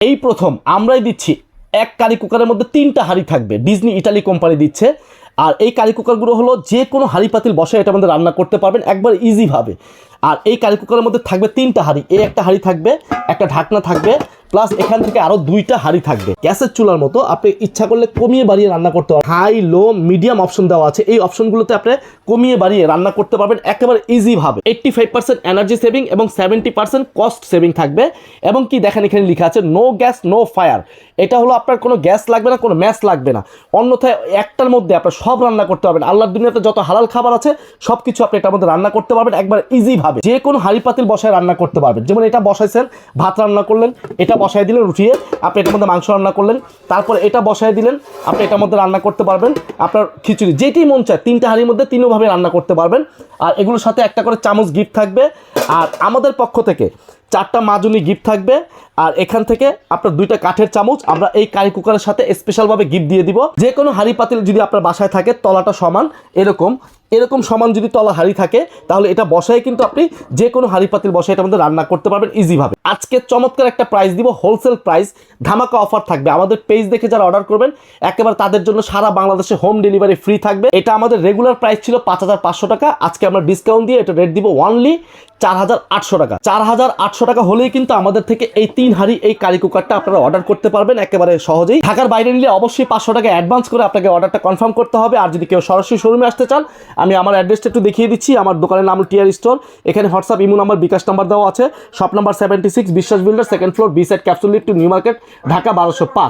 এই প্রথম আমরাই দিচ্ছি এক কারি কুকারের মধ্যে তিনটা হাঁড়ি থাকবে। ডিজনি ইটালি কোম্পানি দিচ্ছে। আর এই কারি কুকারগুলো হলো যে কোনো হাঁড়ি পাতিল বসে এটা আমাদের রান্না করতে পারবেন একবার ইজিভাবে আর এই কারি কুকারের মধ্যে থাকবে তিনটা হাঁড়ি। এই একটা হাঁড়ি থাকবে, একটা ঢাকনা থাকবে প্লাস এখান থেকে আরও দুইটা হাড়ি থাকবে। গ্যাসের চুলার মতো আপনি ইচ্ছা করলে কমিয়ে বাড়িয়ে রান্না করতে পারবেন হাই লো মিডিয়াম অপশন দেওয়া আছে। এই অপশনগুলোতে আপনি কমিয়ে বাড়িয়ে রান্না করতে পারবেন একেবারে ইজি ভাবে। Eighty five percent energy saving এবং সেভেন্টি পার্সেন্ট কস্ট সেভিং থাকবে। এবং কি দেখেন এখানে লেখা আছে নো গ্যাস নো ফায়ার এটা হলো আপনার কোনো গ্যাস লাগবে না, কোনো ম্যাচ লাগবে না। অন্যথায় একটার মধ্যে আপনার সব রান্না করতে পারবেন। আল্লাহর দুনিয়াতে যত হালাল খাবার আছে সব কিছু আপনি এটার মধ্যে রান্না করতে পারবেন, একবার ইজি ভাবে যে কোনো হাঁড়ি পাতিল বসায় রান্না করতে পারবেন। যেমন এটা বসাইছেন, ভাত রান্না করলেন, এটা বসায় দিলেন উঠিয়ে আপনি এটার মধ্যে মাংস রান্না করলেন, তারপর এটা বসায় দিলেন, আপনি এটার মধ্যে রান্না করতে পারবেন। আপনার খিচুড়ি, যেটি মন চায়, তিনটা হাঁড়ির মধ্যে তিনভাবে রান্না করতে পারবেন। আর এগুলোর সাথে একটা করে চামচ গিফট থাকবে। আর আমাদের পক্ষ থেকে চারটা মাজুনি গিফট থাকবে। আর এখান থেকে আপনার দুইটা কাঠের চামচ, আমরা এই কারি কুকারের সাথে স্পেশালভাবে গিফট দিয়ে দিব। যে কোনো হাঁড়ি পাতিল যদি আপনার বাসায় থাকে, তলাটা সমান, এরকম। এরকম সমান যদি তলা হাঁড়ি থাকে, তাহলে এটা বসায় কিন্তু আপনি যে কোনো হাঁড়ি পাতিল বসায় এটা মধ্যে রান্না করতে পারবেন ইজিভাবে আজকে চমৎকার একটা প্রাইস দিব হোলসেল প্রাইস ধামাকা অফার থাকবে। আমাদের পেজ দেখে যারা অর্ডার করবেন, একেবারে তাদের জন্য সারা বাংলাদেশে হোম ডেলিভারি ফ্রি থাকবে। এটা আমাদের রেগুলার প্রাইস ছিল পাঁচ হাজার পাঁচশো টাকা। আজকে আমরা ডিসকাউন্ট দিয়ে এটা রেট দিব ওয়ানলি চার হাজার আটশো টাকা। চার হাজার আটশো টাকা হলেই কিন্তু আমাদের থেকে এই তিন হাঁড়ি, এই কারি কুকারটা আপনারা অর্ডার করতে পারবেন একেবারে সহজেই। ঢাকার বাইরে নিলে অবশ্যই পাঁচশো টাকা অ্যাডভান্স করে আপনাকে অর্ডারটা কনফার্ম করতে হবে। আর যদি কেউ সরাসরি শোরুমে আসতে চান আমি আমার অ্যাড্রেসটা একটু দেখিয়ে দিচ্ছি। আমার দোকানের নাম টিয়ার স্টোর এখানে WhatsApp imo number bKash number দেওয়া আছে। Shop number seventy six Biswas builder second floor B side capsule new market Dhaka বারোশো পাঁচ।